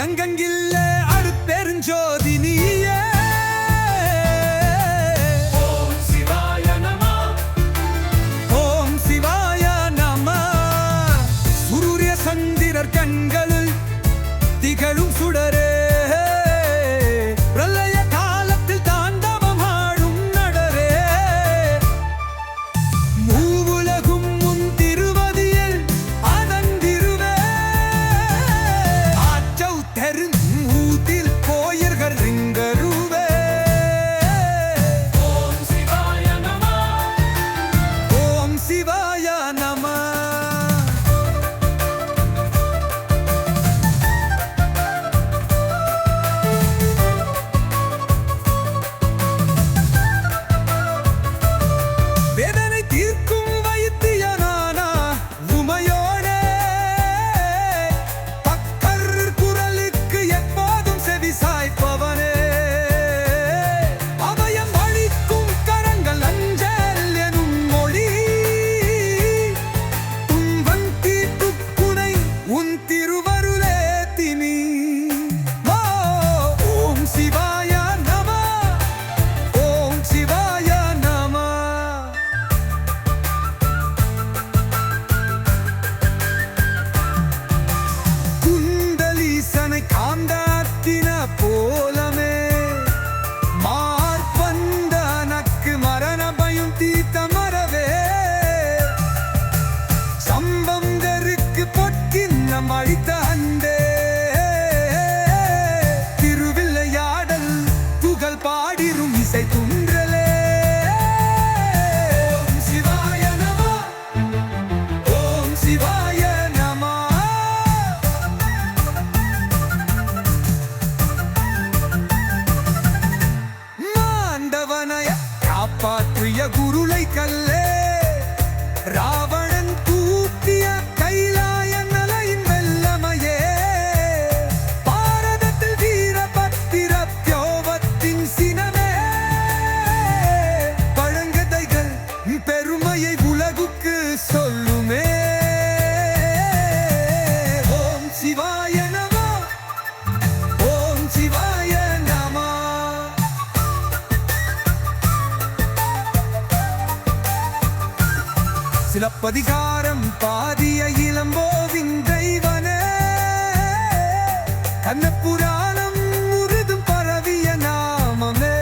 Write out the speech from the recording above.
எங்கெங்கில் mamaita Silappatikaram பாதிய இளம்போவின் தெய்வன. கண்ணபுராணம் முழுதும் பரவிய நாமமே.